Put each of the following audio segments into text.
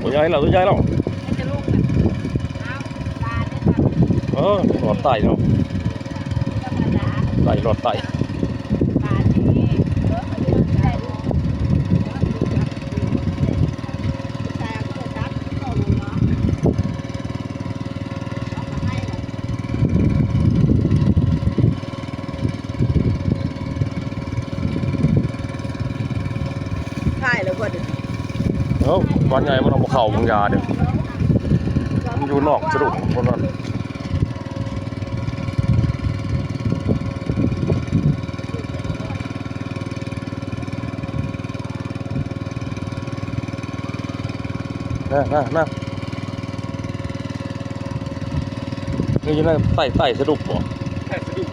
ตัวใหญ่แล้วตัวใหญ่แล้วเออหลอดไตเนาะไตหลอดไต อนใหญ่มันเอาเข่าบางยาเด้อมันอยู่นอกสะดุดคนนั้นน่ะน่ะน่ะนี่ยังไงไต่ไต่สะดุกบ่ แค่สะดุ้ง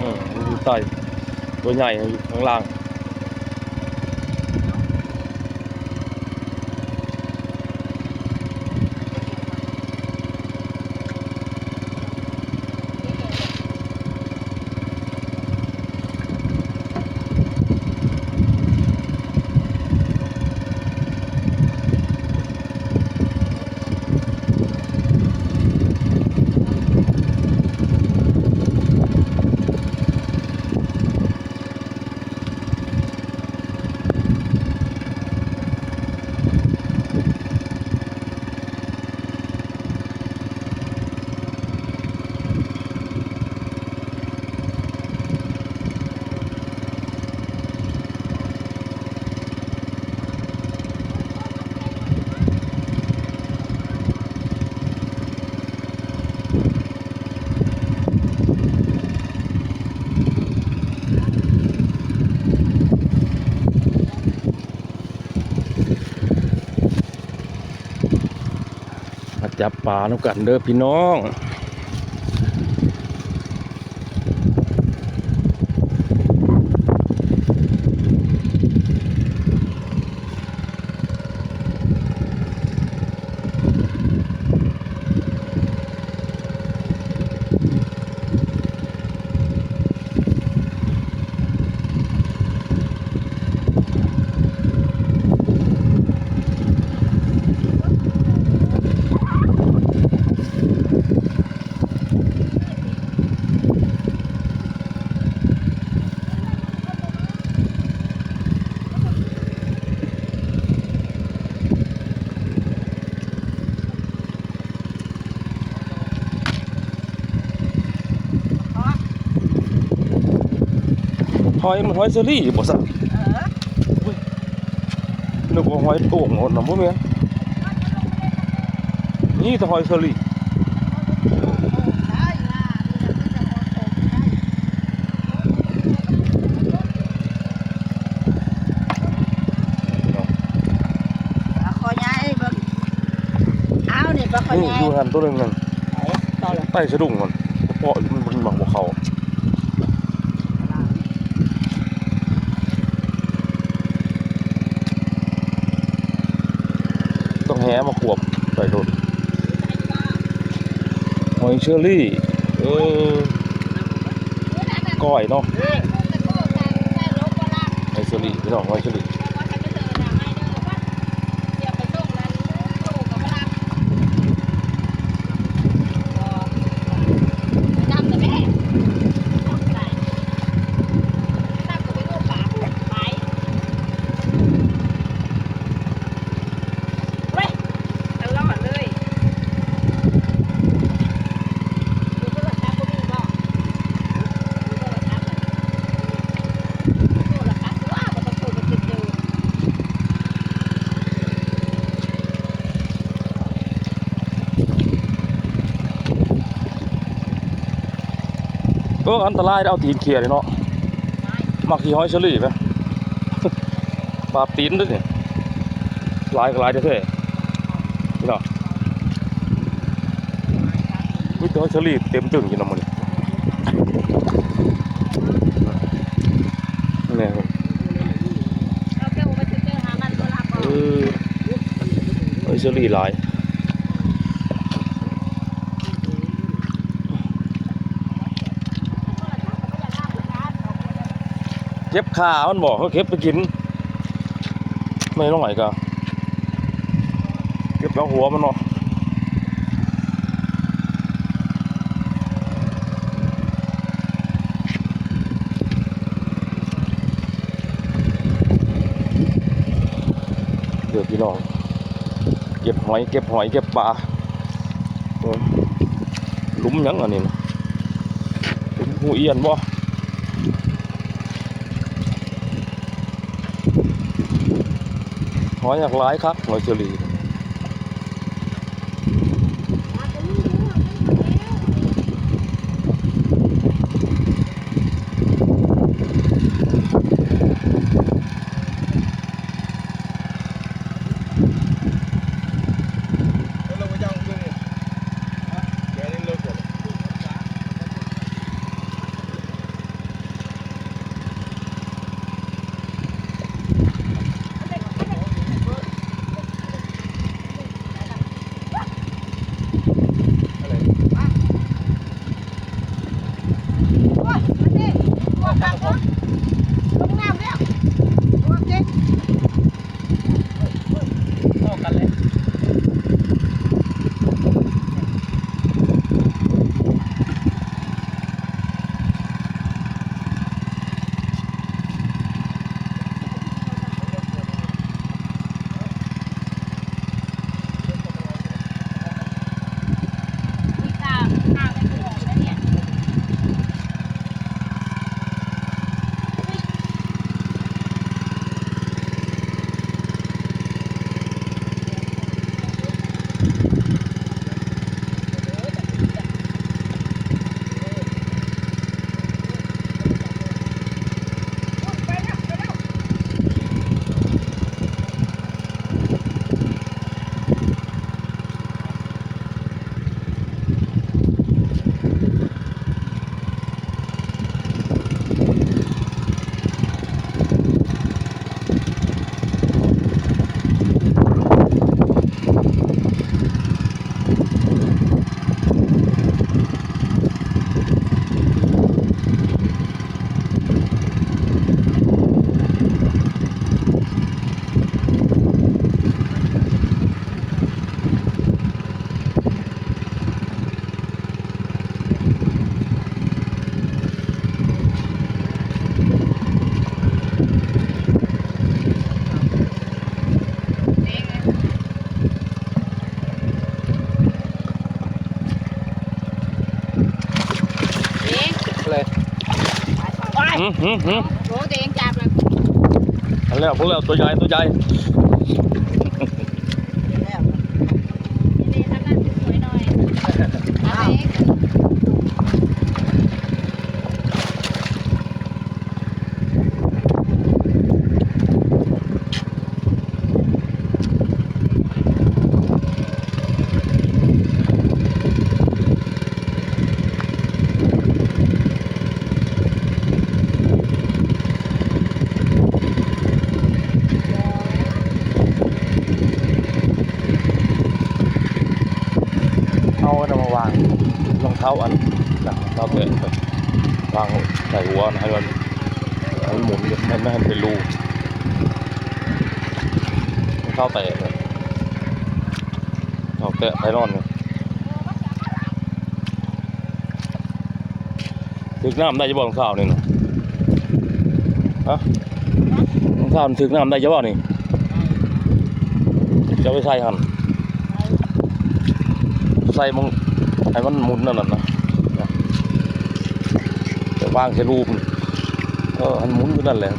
อืมมันอยู่ใต้ ตัวใหญ่อ มาจับปลาแล้วกันเด้อพี่น้อง หอยมันหอยเซอรี่บ่ซะเออนึกว่าหอยโอ่งหมดน่ะบ่แม่นนี่แต่หอยเซอรี่ได้ล่ะปลาคอใหญ่เบิ่งเอานี่ปลาคอนี่ใหญ่อยู่หันตัวหนึงนั่นต่อเลยใต้สะดุ้งมันเพราะมันมันบังบ่เข้า ต้องแหมาขวบใส่โดนหอยเชอรี่ เออก้อยเนาะหอยเชอรี่พี่น้องหอยเชอรี่ อันตรายเอาตีนเขี่ยเลยเนาะมักขี่ห้อยเฉลี่ยไหมปลาตีนด้วยนี่ยลายก็ลายเท่ๆนี่เนาะนี่ตัวเฉลี่ยเต็มตึงอยู่นะมันนี่ครับเออเฉลี่ยลาย เจ็บขามันบอกเขาเก็บไปกิน ไม่ต้องไหนก็เก็บแล้วหัวมันเนาะเดี๋ยวพี่น้องเก็บหอยเก็บหอยเก็บปลาหลุมยังอันนี้หลุมหูเอียนบ่ หอยหลากหลายครับหอยเชอรี่ หืม หืมหืมโหตัวเองจับเลยอันแล้วพวกแล้วตัวใหญ่ตัวใหญ่แล้วนี่ทำหน้าสวยหน่อยเอาเอง เอาอันนั้นมาวางรองเท้าอันนะรองเท้าแตะวางใส่หัวนะให้มันให้มันหมุนให้ไม่ให้เป็นรูเท้าแตะเนี่ยรองเท้าแตะไพนอนเนี่ยถึกน้ำได้จะบอกรองเท้านี่นะฮะรองเท้ามันถึกน้ำได้จะบอกนี่จะไปใส่หันใส่มง ให้มันหมุนนั่นน่ะนะนะวางแค่รูปเออมันหมุนอยู่นั่นแหละ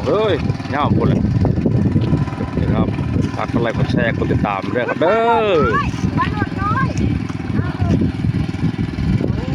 องเอ้ยย่าคนเลยนี่ครับฝากกดไลค์กดแชร์กดติดตามด้วยครับเด้อ